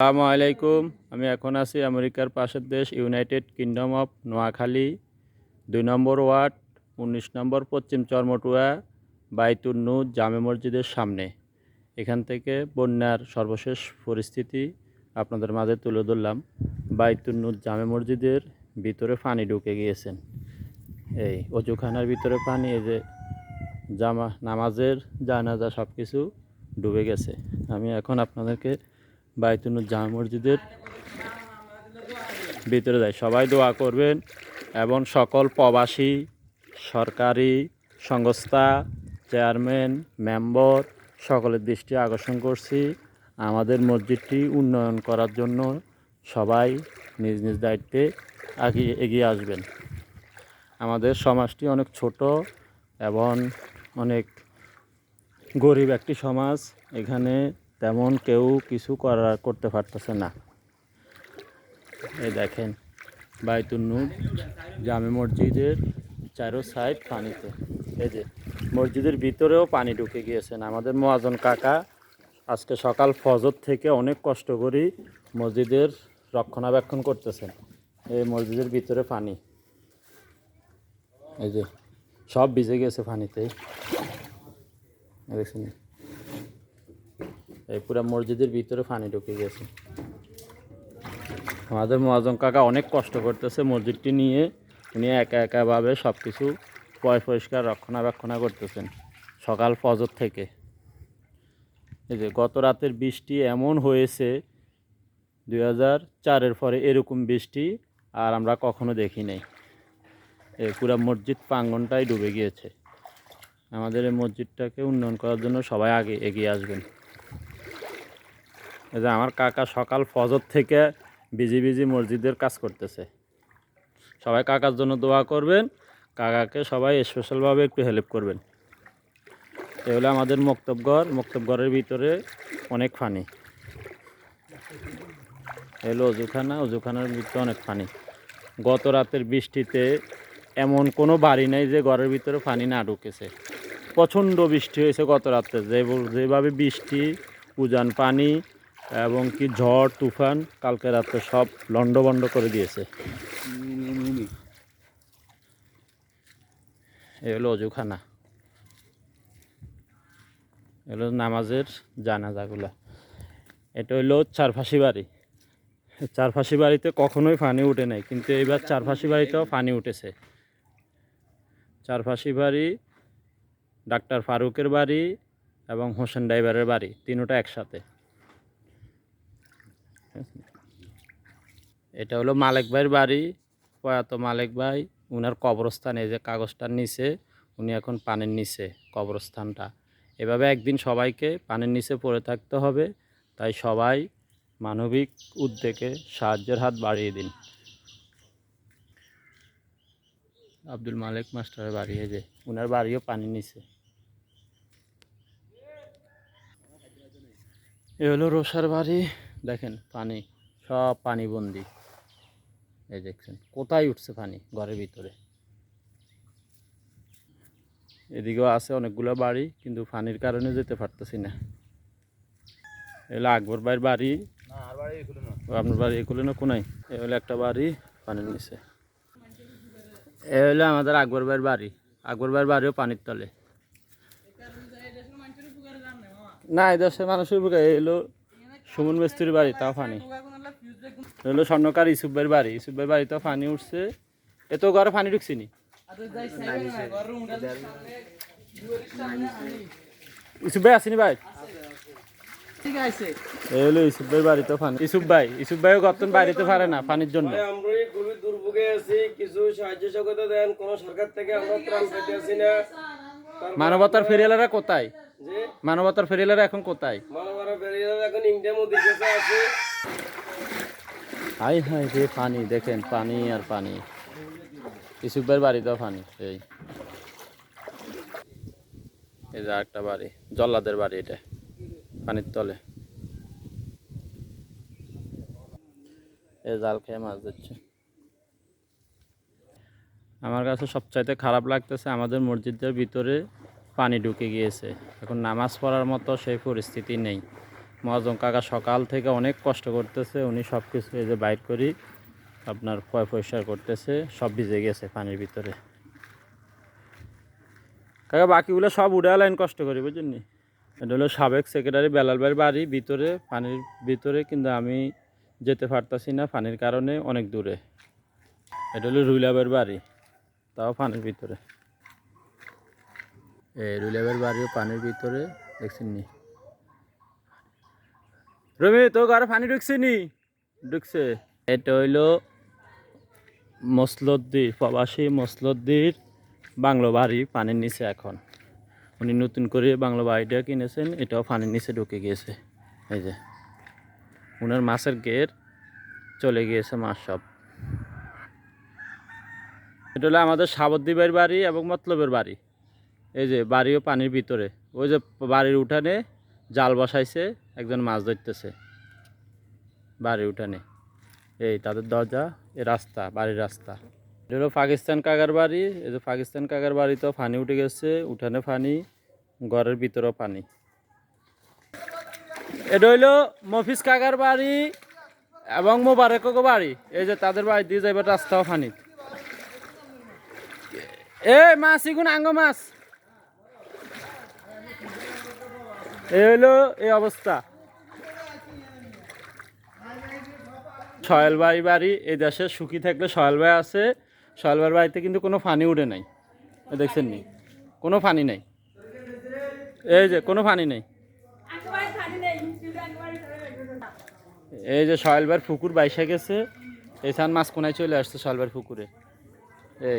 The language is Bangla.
আসসালামু আলাইকুম। আমি এখন আছি আমেরিকার পাশের দেশ ইউনাইটেড কিংডম অফ নোয়াখালী। দুই নম্বর ওয়ার্ড, উনিশ নম্বর পশ্চিম চরমটুয়া বাইতুন্নু জামে মসজিদের সামনে। এখান থেকে বন্যার সর্বশেষ পরিস্থিতি আপনাদের মাঝে তুলে ধরলাম। বাইতুন্নু জামে মসজিদের ভিতরে পানি ঢুকে গিয়েছেন এই অজুখানার ভিতরে পানি, এই যে জামা, নামাজের জানাজা সব কিছু ডুবে গেছে। আমি এখন আপনাদেরকে বাইতুনুর জামা মসজিদের ভিতরে যাই সবাই দোয়া করবেন এবং সকল প্রবাসী, সরকারি সংস্থা, চেয়ারম্যান, মেম্বর, সকলের দৃষ্টি আকর্ষণ করছি। আমাদের মসজিদটি উন্নয়ন করার জন্য সবাই নিজ নিজ দায়িত্বে এগিয়ে এগিয়ে আসবেন। আমাদের সমাজটি অনেক ছোট এবং অনেক গরিব একটি সমাজ। এখানে তেমন কেউ কিছু করার, করতে পারতেছে না। এই দেখেন বাইতুন্নুর জামে মসজিদের চারো সাইড পানিতে। এই যে, মসজিদের ভিতরেও পানি ঢুকে গিয়েছেন আমাদের মহাজন কাকা আজকে সকাল ফজর থেকে অনেক কষ্ট করি মসজিদের রক্ষণাবেক্ষণ করতেছেন। এই মসজিদের ভিতরে পানি। এই যে, সব ভিজে গেছে পানিতে এই পুরো মসজিদের ভিতরে পানি ঢুকে গেছে। আমাদের মহাজন কাকা অনেক কষ্ট করতেছে মসজিদটি নিয়ে। উনি একা একাভাবে সব কিছু পয় পরিষ্কার রক্ষণাবেক্ষণা করতেছেন সকাল ফজর থেকে। এই যে গত রাতের বৃষ্টি এমন হয়েছে, দুই হাজার চারের পরে এরকম বৃষ্টি আর আমরা কখনো দেখি নাই। এই পুরো মসজিদ প্রাঙ্গনটাই ডুবে গিয়েছে। আমাদের এই মসজিদটাকে উন্নয়ন করার জন্য সবাই আগে এগিয়ে আসবেন। এই যে আমার কাকা সকাল ফজর থেকে বিজি বিজি মসজিদের কাজ করতেছে। সবাই কাকার জন্য দোয়া করবেন, কাকাকে সবাই স্পেশালভাবে একটু হেল্প করবেন। এ হলো আমাদের মক্তবঘর মক্তবঘরের ভিতরে অনেক ফানি এলো অজুখানা, অজুখানার ভিতরে অনেক ফানি গত রাতের বৃষ্টিতে এমন কোনো বাড়ি নেই যে ঘরের ভিতরে পানি না ঢুকেছে। প্রচণ্ড বৃষ্টি হয়েছে গত রাতে। যে যেভাবে বৃষ্টি, উজান পানি এবং কি ঝড়, তুফান কালকে রাতে সব লন্ডভন্ড করে দিয়েছে। এ হলো অজুখানা। এগুলো নামাজের জানাজাগুলা। এটা হইল চারফাশি বাড়ি। চারফাশি বাড়িতে কখনোই পানি উঠে নাই, কিন্তু এইবার চারফাশি বাড়িতেও পানি উঠেছে। চারফাশি বাড়ি, ডাক্তার ফারুকের বাড়ি এবং হোসেন ড্রাইভারের বাড়ি, তিনোটা একসাথে। এটা হলো মালেক ভাইয়ের বাড়ি, প্রয়াত মালেক ভাই। উনার কবরস্থান, এই যে কাগজটার নিচে, উনি এখন পানির নিচে, কবরস্থানটা। এভাবে একদিন সবাইকে পানির নিচে পড়ে থাকতে হবে। তাই সবাই মানবিক উদ্যোগে সাহায্যের হাত বাড়িয়ে দিন। আব্দুল মালিক মাস্টারের বাড়ি যে উনার বাড়িও পানির নিচে। এ হলো রোসার বাড়ি। দেখেন পানি সব পানি বন্দি। এই দেখছেন কোথায় উঠছে পানি? ঘরের ভিতরে। এদিকেও আছে অনেকগুলো বাড়ি কিন্তু পানির কারণে যেতে পারতেছি না। এগুলো আকবর ভাইয়ের বাড়ি। আপনার বাড়ি এগুলো না কোনায়? এ হলো একটা বাড়ি পানির নিচে। এ হলো আমাদের আকবর ভাইয়ের বাড়ি। আকবর ভাইয়ের বাড়িও পানির তলে। না এই দেশের মানুষের বুকে এলো সুমন মিস্ত্রির বাড়ি তাও পানি হলো স্বর্ণকার ইসুফ ভাইয়ের বাড়ি। ইসুফ বাড়ি বাড়িতেও পানি উঠছে। এত ঘরে পানি ঢুকছিনি ইসুফ ভাই আসেনি ভাই? ইসুফ ভাই বাড়িতে পানি ইসুফ ভাই ইসুফ ভাইও গতন বাড়িতে পারে না পানির জন্য। আমরা খুবই দুর্ভোগে আছি। কিছু সাহায্য সহযোগিতা দেন। কোন সরকার থেকে আমরা ত্রাণ পেতে আছি না। মানবতার ফেরিয়ালারা কোথায়? মানবতার ফেরিয়ালারা এখন কোথায়? এখন আছে। হাই হাই যে পানি দেখেন পানি আর পানি। ইসুফ ভাইয়ের বাড়িতেও পানি এই। এই যে একটা বাড়ি জল্লাদের বাড়ি এটা পানির তলে। এই জাল খেয়ে মাছ দিচ্ছে আমার কাছে সবচাইতে খারাপ লাগতেছে আমাদের মসজিদের ভিতরে পানি ঢুকে গিয়েছে। এখন নামাজ পড়ার মতো সেই পরিস্থিতি নেই। মহাজন কাকা সকাল থেকে অনেক কষ্ট করতেছে, উনি সব কিছু এই যে বাইর করি আপনার পয় পরিষ্কার করতেছে, সব ভিজে গেছে পানির ভিতরে। কাকা, বাকিগুলো সব উড়ে লাইন কষ্ট করি বুঝলেন? এটা হলো সাবেক সেক্রেটারি বেলাল বাড়ি, ভিতরে, পানির ভিতরে, কিন্তু আমি যেতে পারতাছি না পানির কারণে, অনেক দূরে। এটা হলো রুইলাবের বাড়ি, তাও পানির ভিতরে। এই রুইলাবের বাড়িও পানির ভিতরে দেখছেন নি রবি তো ঘরে পানি ঢুকছে নি ঢুকছে। এটা হইল মসলদ্দির প্রবাসী মসলদ্দির বাংলো বাড়ি, পানির নিচে এখন। উনি নতুন করে বাংলো বাড়িটা কিনেছেন, এটাও পানির নিচে ঢুকে গিয়েছে। এই যে, উনার মাছের গের চলে গিয়েছে মাছ সব। এটা হলো আমাদের সাবদ্বীপের বাড়ি এবং মতলবের বাড়ি। এই যে বাড়িও পানির ভিতরে। ওই যে বাড়ির উঠানে জাল বসাইছে, একজন মাছ ধরতেছে বাড়ির উঠানে। এই তাদের দরজা, এ রাস্তা, বাড়ির রাস্তা। এটা হলো পাকিস্তান কাকার বাড়ি। এই যে পাকিস্তান কাকার বাড়িতেও পানি উঠে গেছে, উঠানে পানি, ঘরের ভিতরেও পানি। এটা হইল মফিস কাকার বাড়ি এবং মোবারকও বাড়ি। এই যে তাদের বাড়ি দিয়ে যাইবার রাস্তাও পানি এ, মাছ, ইগুন আঙ্গ মাছ। এই হলো এই অবস্থা। সয়েল ভাই বাড়ি এই দেশে সুখী থাকলে সয়েল ভাই আছে। ভাইয়ের বাড়িতে কিন্তু কোনো পানি উঠে নাই। এ দেখছেন নি? কোনো পানি নাই। এই যে, কোনো পানি নেই। এই যে ভাইয়ের পুকুর বাইসা গেছে। এই সান মাছ কোনায় চলে আসছে ভাইয়ের পুকুরে। এই।